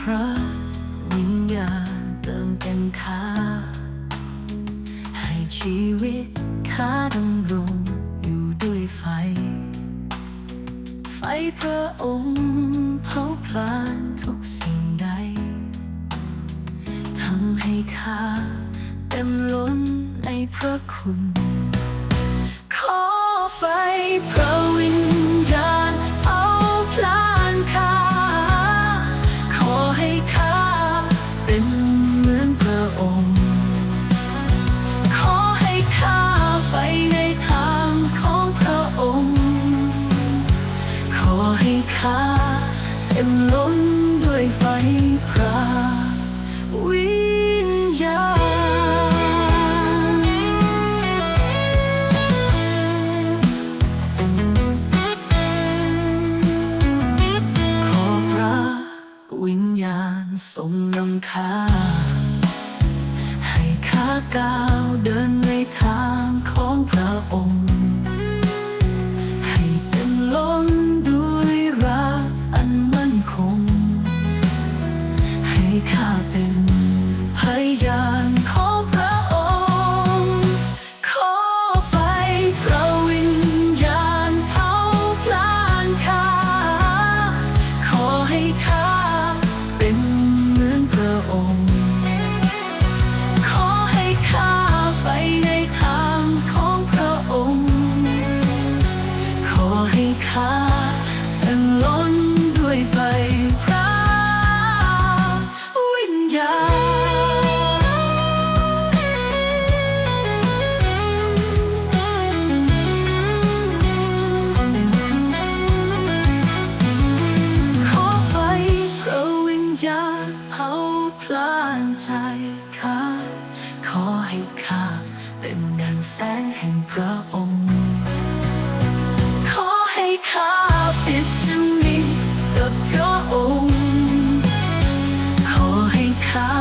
พระวิญญาณเติมเต็มค่าให้ชีวิตค่าดำรงอยู่ด้วยไฟ ไฟพระองค์เผาพลานทุกสิ่งใดทำให้ค่าเต็มล้นในพระคุณาเต็มล้นด้วยไฟพระวิญญาณขอพระวิญญาณทรงนำข้าให้ข้าก้าวเดิน ให้ข้าเป็นพยานของพระองค์ ขอไฟพระวิญญาณเผาพลานข้า ขอให้ข้าเป็นเหมือนพระองค์ ขอให้ข้าไปในทางของพระองค์ ขอให้ข้าเต็มล้น ใจข้าขอให้ข้าเป็นดังแสงแห่งพระองค์ ขอให้ข้าปิดสนิทกับพระองค์ ขอให้ข้า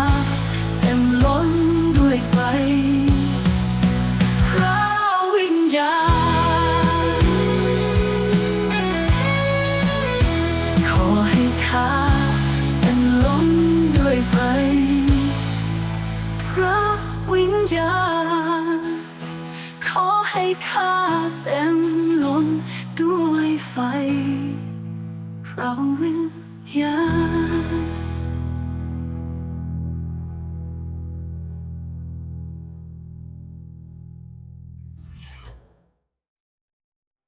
เต็มล้นด้วยไฟพระวิญญาณ ขอให้ข้าเป็นล้นด้วยไฟ ให้ข้าเต็มล้นด้วยไฟเราวิญญาณ